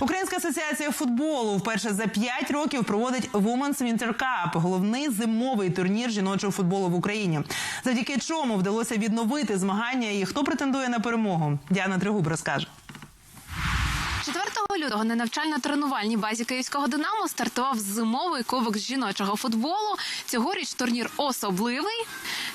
Українська асоціація футболу вперше за 5 років проводить Women's Winter Cup – головний зимовий турнір жіночого футболу в Україні. Завдяки чому вдалося відновити змагання і хто претендує на перемогу. Діана Тригуб розкаже. 4 лютого на навчально-тренувальній базі київського Динамо стартував зимовий кубок жіночого футболу. Цьогоріч турнір особливий.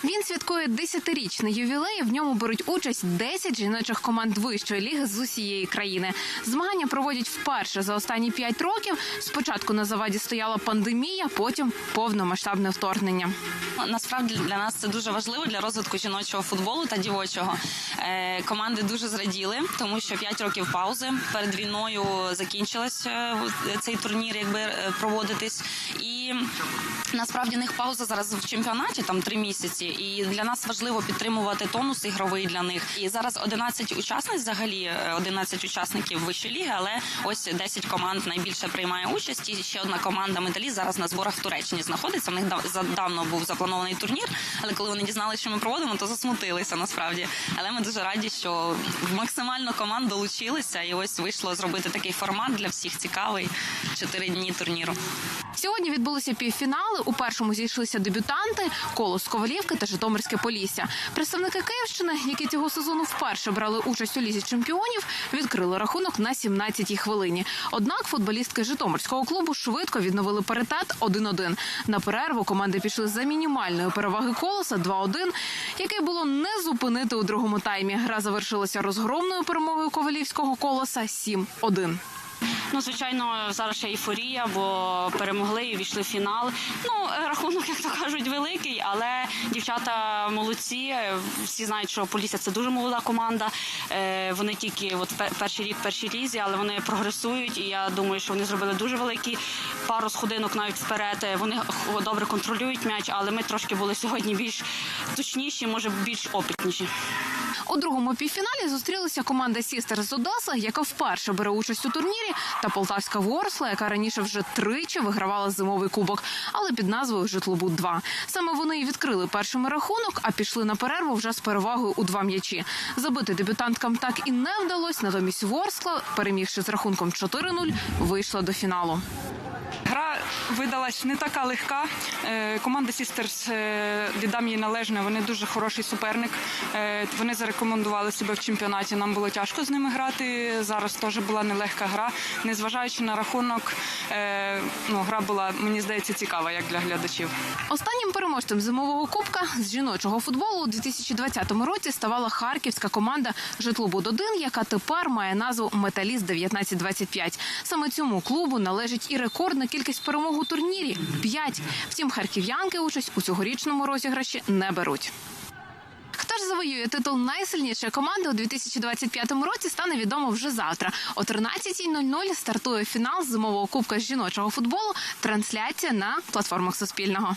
Він святкує 10-річний ювілей. В ньому беруть участь 10 жіночих команд вищої ліги з усієї країни. Змагання проводять вперше за останні 5 років. Спочатку на заваді стояла пандемія, потім повномасштабне вторгнення. Насправді для нас це дуже важливо для розвитку жіночого футболу та дівочого. Е, команди дуже зраділи, тому що 5 років паузи перед війною закінчилась е, цей турнір, якби е, проводитись. І насправді в них пауза зараз в чемпіонаті, там 3 місяці. І для нас важливо підтримувати тонус ігровий для них. І зараз 11 учасниць, взагалі е, 11 учасників вищої ліги, але ось 10 команд найбільше приймає участь. І ще одна команда металіст зараз на зборах в Туреччині знаходиться. В них дав- давно був запланований турнір, але коли вони дізналися, що ми проводимо, то засмутилися насправді. Але ми дуже раді, що максимально команд долучилися, і ось вийшло зробити такий формат для всіх цікавий. Чотири дні турніру. Сьогодні відбулися півфінали. У першому зійшлися дебютанти Колос Ковалівки та Житомирське Полісся. Представники Київщини, які цього сезону вперше брали участь у лізі чемпіонів, відкрили рахунок на 17-й хвилині. Однак футболістки Житомирського клубу швидко відновили паритет 1-1. На перерву команди пішли за мінімальної переваги колоса 2-1, який було не зупинити у другому таймі. Гра завершилася розгромною перемогою ковалівського колоса 7-1. Ну, звичайно, зараз ще ейфорія, бо перемогли і війшли в фінал. Ну, рахунок, як то кажуть, великий, але дівчата молодці. Всі знають, що Полісся це дуже молода команда. Е, Вони тільки от перший рік першій лізі, але вони прогресують. І я думаю, що вони зробили дуже великі пару сходинок навіть вперед. Е, Вони добре контролюють м'яч, але ми трошки були сьогодні більш точніші, може більш опитніші. У другому півфіналі зустрілися команда Сістер з Одеси, яка вперше бере участь у турнірі, та полтавська Ворсла, яка раніше вже тричі вигравала зимовий кубок, але під назвою Житлобуд 2 Саме вони і відкрили першими рахунок, а пішли на перерву вже з перевагою у два м'ячі. Забити дебютанткам так і не вдалося. Натомість Ворскла, перемігши з рахунком 4-0, вийшла до фіналу. Гра видалась не така легка. Е, Команда Сістерс віддам їй належне. Вони дуже хороший суперник. Е, Вони зарекомендували себе в чемпіонаті. Нам було тяжко з ними грати. Зараз теж була нелегка гра. Незважаючи на рахунок, е, ну гра була мені здається цікава як для глядачів. Останнім переможцем зимового кубка з жіночого футболу у 2020 році ставала харківська команда Житлобуд-1, яка тепер має назву Металіст 1925 Саме цьому клубу належить і рекордна кількість перемог турнірі 5. Втім, харків'янки участь у цьогорічному розіграші не беруть. Хто ж завоює титул найсильнішої команди у 2025 році, стане відомо вже завтра. О 13.00 стартує фінал зимового кубка жіночого футболу. Трансляція на платформах Суспільного.